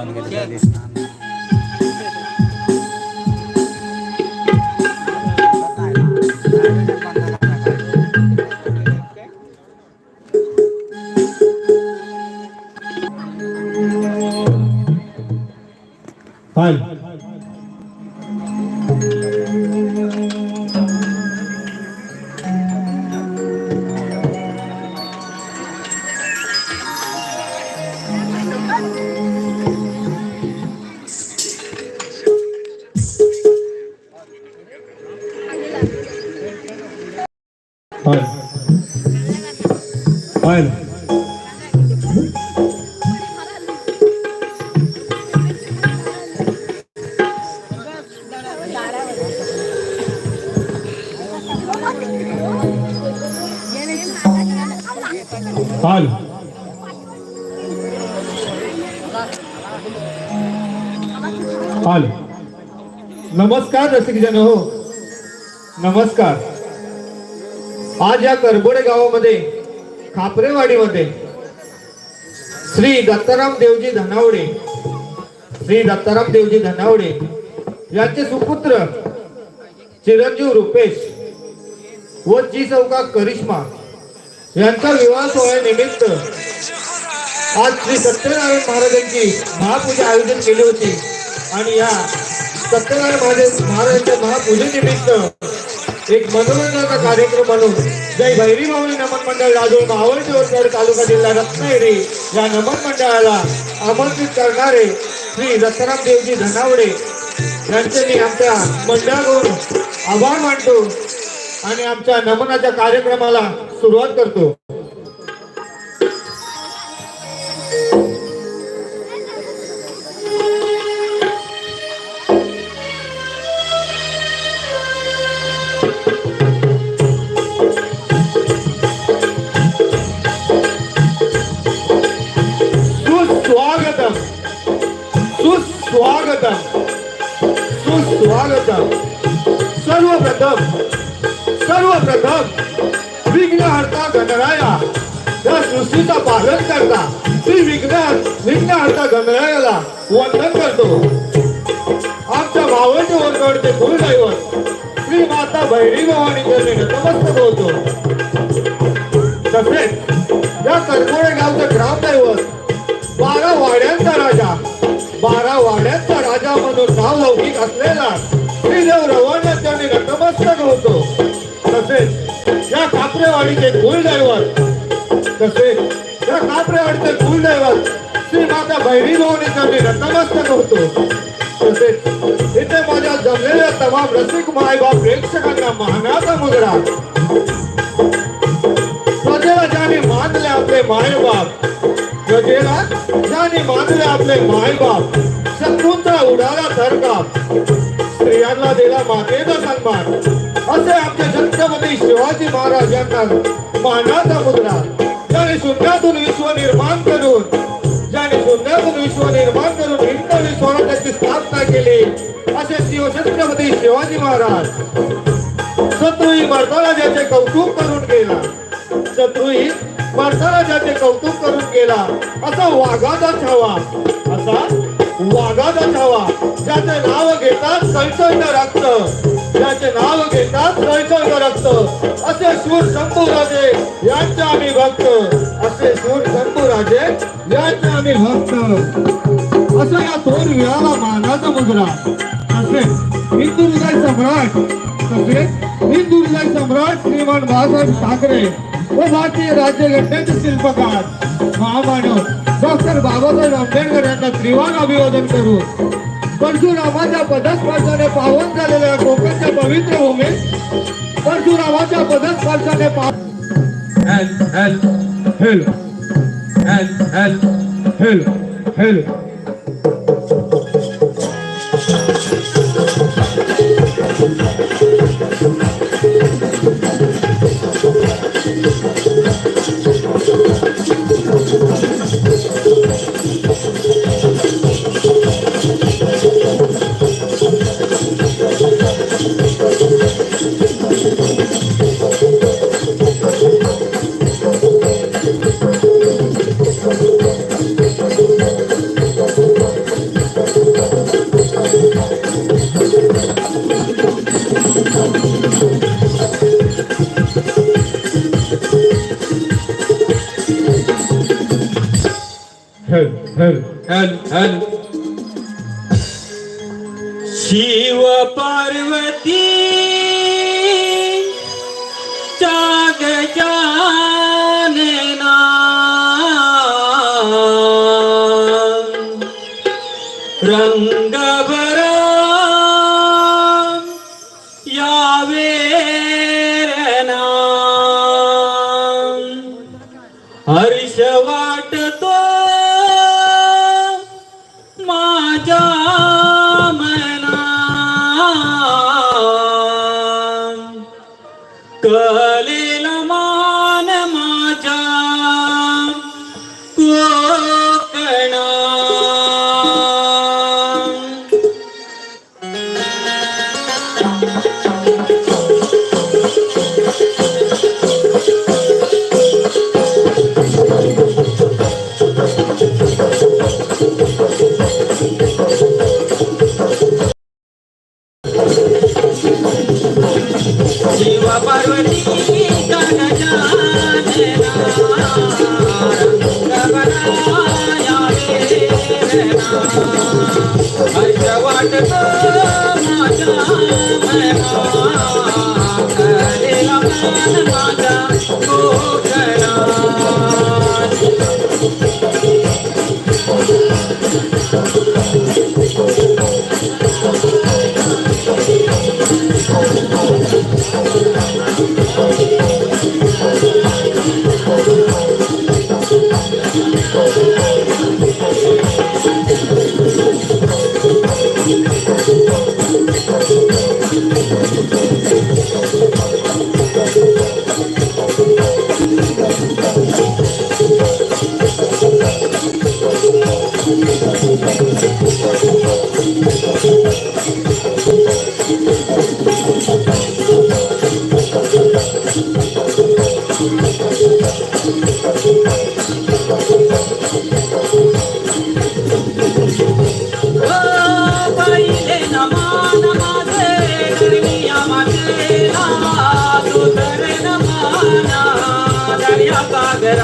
我给你讲这个。फाईल file file नमस्कार रसिकजन हो। नमस्कार। आज या करबोडे गावामध्ये खापरेवाडीमध्ये. श्री दत्ताराम देवजी धनावडे. श्री दत्ताराम देवजी धनावडे. यांचे सुपुत्र चिरंजीव रुपेश व जी चौका करिश्मा यांचा विवाह सोहळ्यानिमित्त आज श्री सत्यनारायण महाराजांची महापूजा आयोजन केली होती. आणि या सत्यनारायण महाराज महाराजांच्या महापूजेनिमित्त एक मनोरंजनाचा कार्यक्रम म्हणून जय भैरी माऊली नमन मंडळ राजूर मावळ शिवसगड तालुका जिल्हा रत्नागिरी. या नमन मंडळाला आमंत्रित करणारे श्री दत्ताराम देवजी धनावडे यांचे मी आमच्या मंडळाकडून आभार मानतो आणि आमच्या नमनाच्या कार्यक्रमाला सुरुवात करतो. सर्वप्रथम विघ्नहर्ता गणराया. या सृष्टीचा पालन करता श्री विघ्न विघ्नहर्ता गणरायाला वंदन करतो. आमच्या भावाचे वर्गावरचे कुलदैवत श्री माता भैरी भवानी चरणी नतमस्तक होतो तसेच या करकोळे गावचं ग्रामदैवत बारा वाड्यांचा राजा बारा वाड्यांचा राजा म्हणून नाव लौकिक असलेला श्रीदेव रवाना चरणी नतमस्तक होतो कापरेवाडीचे कुलदैवत तसेच या कापरेवाडीचे कुलदैवत श्री माता भैरी भवनीचा चरणी नतमस्तक होतो. तसेच इथे माझ्या जमलेल्या तमाम रसिक मायबाप प्रेक्षकांना मानाचा मुजरा प्रजेला ज्याने मानले आपले मायबाप प्रजेला ज्याने मानले आपले मायबाप शत्रूंचा उडाला थरकाप. स्त्रियांना दिला मातेचा सन्मान. असे आपले छत्रपती शिवाजी महाराज यांना मानाचा मुद्रा. ज्याने शून्यातून विश्व निर्माण करून ज्याने शून्यातून विश्व निर्माण करून हिंदवी स्वराज्याची स्थापना केली असे शिव छत्रपती शिवाजी महाराज शत्रुही मर्दराजाचे कौतुक करून गेला. शत्रुही मर्दराजाचे कौतुक करून गेला. असा वाघाचा छावा असा वाघाचा छावा ज्याचे नाव घेतात सळसळत रक्त. याचे नाव घेतात सळसळत रक्त असे शूर शंभू राजे यांचे आम्ही भक्त. असे शूर शंभू राजे यांचे आम्ही भक्त. असं या थोर वीराला मानाचा मुद्रा. तसेच हिंदू हृदय सम्राट तसेच हिंदू हृदय सम्राट श्रीमान बाळासाहेब ठाकरे व भारतीय राज्यघटनेचे शिल्पकार महामानव डॉक्टर बाबासाहेब आंबेडकर यांना त्रिवान अभिवादन करू. परशुरामाच्या पदस्पर्शाने पावन झालेल्या कोकणच्या पवित्र भूमीत परशुरामाच्या पदस्पर्शाने पावन help help help help help help हल हल. शिव पार्वती जाग जानना रंग बर 这里 Oh,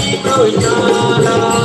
恋なら